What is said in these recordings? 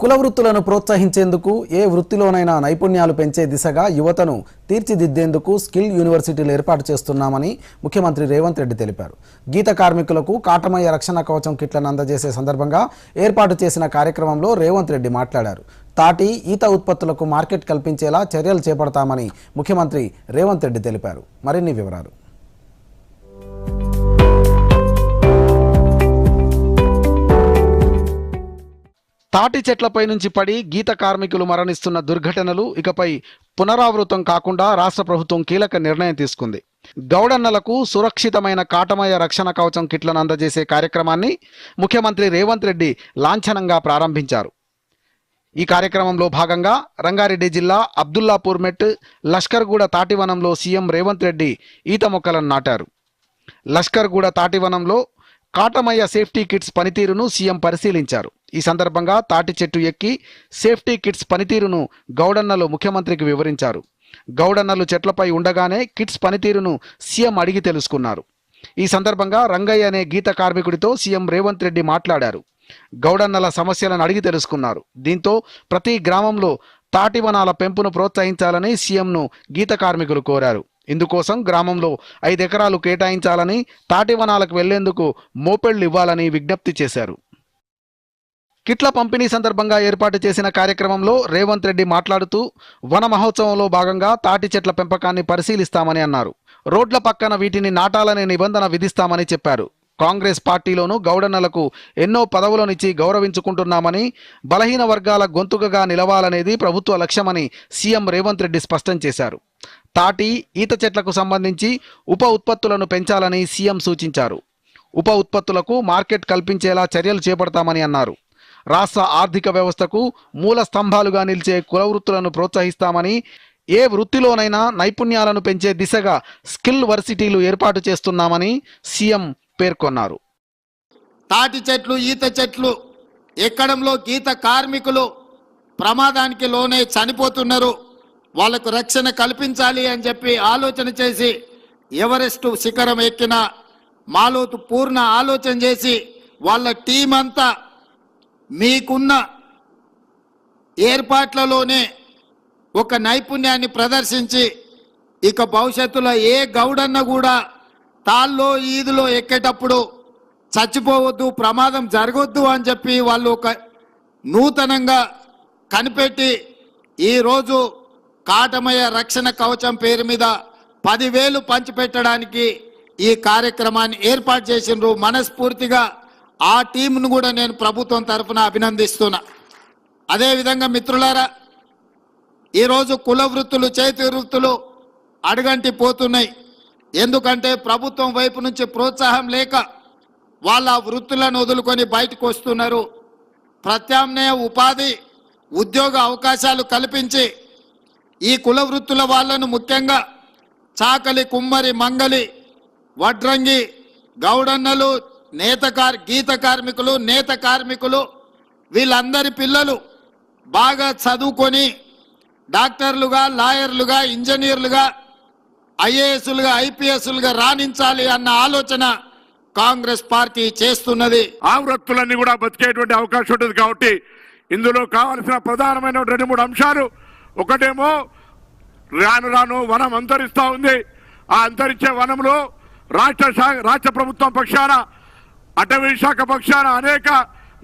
కుల వృత్తులను ప్రోత్సహించేందుకు ఏ వృత్తిలోనైనా నైపుణ్యాలు పెంచే దిశగా యువతను తీర్చిదిద్దేందుకు స్కిల్ యూనివర్సిటీలు ఏర్పాటు చేస్తున్నామని ముఖ్యమంత్రి రేవంత్ రెడ్డి తెలిపారు. గీత కార్మికులకు కాటమయ్య రక్షణ కవచం కిట్లను అందజేసే సందర్భంగా ఏర్పాటు చేసిన కార్యక్రమంలో రేవంత్ రెడ్డి మాట్లాడారు. తాటి ఈత ఉత్పత్తులకు మార్కెట్ కల్పించేలా చర్యలు చేపడతామని ముఖ్యమంత్రి రేవంత్ రెడ్డి తెలిపారు. మరిన్ని వివరాలు. తాటి చెట్లపై నుంచి పడి గీత కార్మికులు మరణిస్తున్న దుర్ఘటనలు ఇకపై పునరావృతం కాకుండా రాష్ట్ర ప్రభుత్వం కీలక నిర్ణయం తీసుకుంది. గౌడన్నలకు సురక్షితమైన కాటమయ రక్షణ కవచం కిట్లను అందజేసే కార్యక్రమాన్ని ముఖ్యమంత్రి రేవంత్ రెడ్డి లాంఛనంగా ప్రారంభించారు. ఈ కార్యక్రమంలో భాగంగా రంగారెడ్డి జిల్లా అబ్దుల్లాపూర్ మెట్ లష్కర్గూడ తాటివనంలో సీఎం రేవంత్ రెడ్డి ఈత మొక్కలను నాటారు. లష్కర్గూడ తాటివనంలో కాటమయ్య సేఫ్టీ కిట్స్ పనితీరును సీఎం పరిశీలించారు. ఈ సందర్భంగా తాటి చెట్టు ఎక్కి సేఫ్టీ కిట్స్ పనితీరును గౌడన్నలు ముఖ్యమంత్రికి వివరించారు. గౌడన్నలు చెట్లపై ఉండగానే కిట్స్ పనితీరును సీఎం అడిగి తెలుసుకున్నారు. ఈ సందర్భంగా రంగయ్య అనే గీత కార్మికుడితో సీఎం రేవంత్ రెడ్డి మాట్లాడారు. గౌడన్నల సమస్యలను అడిగి తెలుసుకున్నారు. దీంతో ప్రతి గ్రామంలో తాటి వనాల పెంపును ప్రోత్సహించాలని సీఎంను గీత కార్మికులు కోరారు. ఇందుకోసం గ్రామంలో ఐదు ఎకరాలు కేటాయించాలని తాటి వనాలకు వెళ్ళేందుకు మోపెళ్ళు ఇవ్వాలని విజ్ఞప్తి చేశారు. కిట్ల పంపిణీ సందర్భంగా ఏర్పాటు చేసిన కార్యక్రమంలో రేవంత్ రెడ్డి మాట్లాడుతూ వన మహోత్సవంలో భాగంగా తాటి చెట్ల పెంపకాన్ని పరిశీలిస్తామని అన్నారు. రోడ్ల పక్కన వీటిని నాటాలనే నిబంధన విధిస్తామని చెప్పారు. కాంగ్రెస్ పార్టీలోనూ గౌడన్నలకు ఎన్నో పదవులనిచ్చి గౌరవించుకుంటున్నామని బలహీన వర్గాల గొంతుకగా నిలవాలనేది ప్రభుత్వ లక్ష్యమని సీఎం రేవంత్ రెడ్డి స్పష్టం చేశారు. తాటి ఈత చెట్లకు సంబంధించి ఉప ఉత్పత్తులను పెంచాలని సీఎం సూచించారు. ఉప ఉత్పత్తులకు మార్కెట్ కల్పించేలా చర్యలు చేపడతామని అన్నారు. రాష్ట్ర ఆర్థిక వ్యవస్థకు మూల స్తంభాలుగా నిలిచే కుల వృత్తులను ప్రోత్సహిస్తామని ఏ వృత్తిలోనైనా నైపుణ్యాలను పెంచే దిశగా స్కిల్ వర్సిటీలు ఏర్పాటు చేస్తున్నామని సీఎం పేర్కొన్నారు. తాటి చెట్లు ఈత చెట్లు ఎక్కడంలో గీత కార్మికులు ప్రమాదానికి లోనే చనిపోతున్నారు. వాళ్ళకు రక్షణ కల్పించాలి అని చెప్పి ఆలోచన చేసి ఎవరెస్ట్ శిఖరం ఎక్కిన మాలోతు పూర్ణ ఆలోచన చేసి వాళ్ళ టీం అంతా మీకున్న ఏర్పాట్లలోనే ఒక నైపుణ్యాన్ని ప్రదర్శించి ఇక భవిష్యత్తులో ఏ గౌడన్న కూడా తాల్లో ఈదులో ఎక్కేటప్పుడు చచ్చిపోవద్దు ప్రమాదం జరగొద్దు అని చెప్పి వాళ్ళు ఒక నూతనంగా కనిపెట్టి ఈరోజు కాటమయ రక్షణ కవచం పేరు మీద పదివేలు పంచిపెట్టడానికి ఈ కార్యక్రమాన్ని ఏర్పాటు చేసిండ్రు. మనస్ఫూర్తిగా ఆ టీంను కూడా నేను ప్రభుత్వం తరఫున అభినందిస్తున్నా. అదేవిధంగా మిత్రులారా ఈరోజు కుల వృత్తులు చేతి వృత్తులు అడుగంటి పోతున్నాయి. ఎందుకంటే ప్రభుత్వం వైపు నుంచి ప్రోత్సాహం లేక వాళ్ళ వృత్తులను వదులుకొని బయటకు వస్తున్నారు. ప్రత్యామ్నాయ ఉపాధి ఉద్యోగ అవకాశాలు కల్పించి ఈ కుల వృత్తుల వాళ్ళను ముఖ్యంగా చాకలి కుమ్మరి మంగలి వడ్రంగి గౌడన్నలు నేత కార్ గీత కార్మికులు నేత కార్మికులు వీళ్ళందరి పిల్లలు బాగా చదువుకొని డాక్టర్లుగా లాయర్లుగా ఇంజనీర్లుగా ఐఏఎస్లుగా ఐపీఎస్లుగా రాణించాలి అన్న ఆలోచన కాంగ్రెస్ పార్టీ చేస్తున్నది. ఆ వృత్తులన్నీ కూడా బతికేటువంటి అవకాశం ఉంటుంది కాబట్టి ఇందులో కావాల్సిన ప్రధానమైన రెండు మూడు అంశాలు ఒకటేమో రాను రాను వనం అంతరిస్తా ఉంది. ఆ అంతరించే వనంలో రాష్ట్ర రాష్ట్ర ప్రభుత్వం పక్షాన అటవీ శాఖ పక్షాన అనేక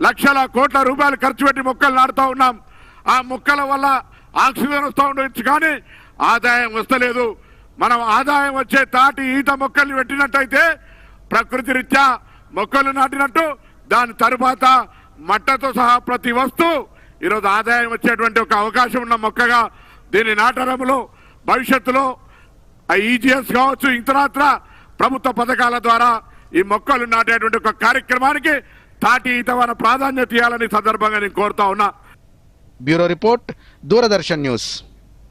లక్షల కోట్ల రూపాయలు ఖర్చు పెట్టి మొక్కలు నాడుతూ ఉన్నాం. ఆ మొక్కల వల్ల ఆక్సిజన్ వస్తూ ఉండొచ్చు కానీ ఆదాయం వస్తలేదు. మనం ఆదాయం వచ్చే తాటి ఈత మొక్కల్ని పెట్టినట్టయితే ప్రకృతి రీత్యా మొక్కలు నాటినట్టు దాని తరువాత మట్టతో సహా ప్రతి వస్తువు ఈరోజు ఆదాయం వచ్చేటువంటి ఒక అవకాశం ఉన్న మొక్కగా దీన్ని నాటడంలో భవిష్యత్తులో ఈజీఎస్ కావచ్చు ఇంతరాత్ర ప్రభుత్వ పథకాల ద్వారా ఈ మొక్కలు నాటేటువంటి ఒక కార్యక్రమానికి తాటి ఈతవన ప్రాధాన్యత ఇవ్వాలని సందర్భంగా నేను కోరుతా ఉన్నా. Bureau report Doordarshan news.